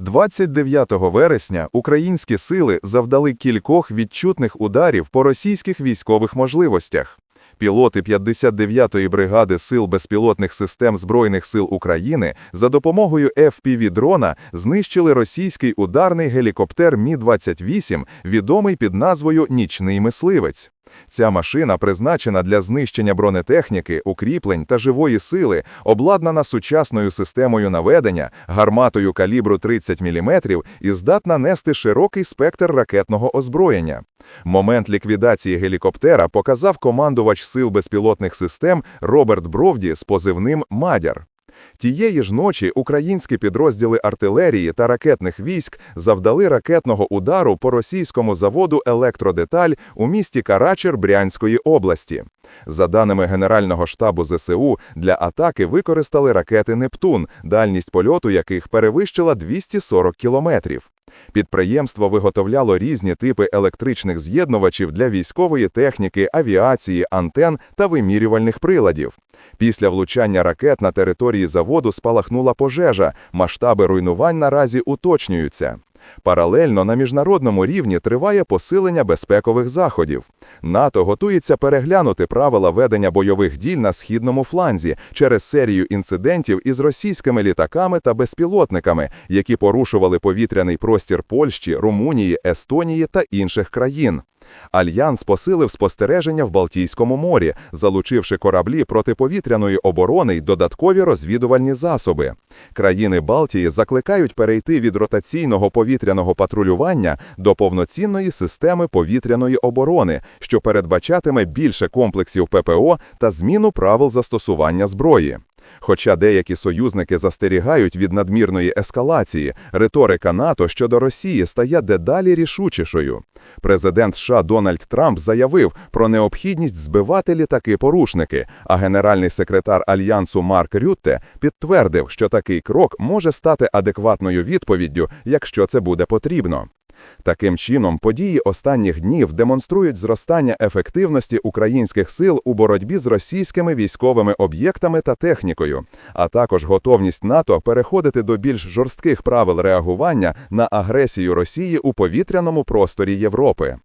29 вересня українські сили завдали кількох відчутних ударів по російських військових можливостях. Пілоти 59-ї бригади сил безпілотних систем Збройних сил України за допомогою FPV-дрона знищили російський ударний гелікоптер Мі-28, відомий під назвою «Нічний мисливець». Ця машина призначена для знищення бронетехніки, укріплень та живої сили, обладнана сучасною системою наведення, гарматою калібру 30 мм і здатна нести широкий спектр ракетного озброєння. Момент ліквідації гелікоптера показав командувач сил безпілотних систем Роберт Бровді з позивним «Мадяр». Тієї ж ночі українські підрозділи артилерії та ракетних військ завдали ракетного удару по російському заводу «Електродеталь» у місті Карачер Брянської області. За даними Генерального штабу ЗСУ, для атаки використали ракети «Нептун», дальність польоту яких перевищила 240 кілометрів. Підприємство виготовляло різні типи електричних з'єднувачів для військової техніки, авіації, антен та вимірювальних приладів. Після влучання ракет на території заводу спалахнула пожежа, масштаби руйнувань наразі уточнюються. Паралельно на міжнародному рівні триває посилення безпекових заходів. НАТО готується переглянути правила ведення бойових дій на східному фланзі через серію інцидентів із російськими літаками та безпілотниками, які порушували повітряний простір Польщі, Румунії, Естонії та інших країн. Альянс посилив спостереження в Балтійському морі, залучивши кораблі протиповітряної оборони й додаткові розвідувальні засоби. Країни Балтії закликають перейти від ротаційного повітряного патрулювання до повноцінної системи повітряної оборони, що передбачатиме більше комплексів ППО та зміну правил застосування зброї. Хоча деякі союзники застерігають від надмірної ескалації, риторика НАТО щодо Росії стає дедалі рішучішою. Президент США Дональд Трамп заявив про необхідність збивати літаки-порушники, а генеральний секретар альянсу Марк Рютте підтвердив, що такий крок може стати адекватною відповіддю, якщо це буде потрібно. Таким чином, події останніх днів демонструють зростання ефективності українських сил у боротьбі з російськими військовими об'єктами та технікою, а також готовність НАТО переходити до більш жорстких правил реагування на агресію Росії у повітряному просторі Європи.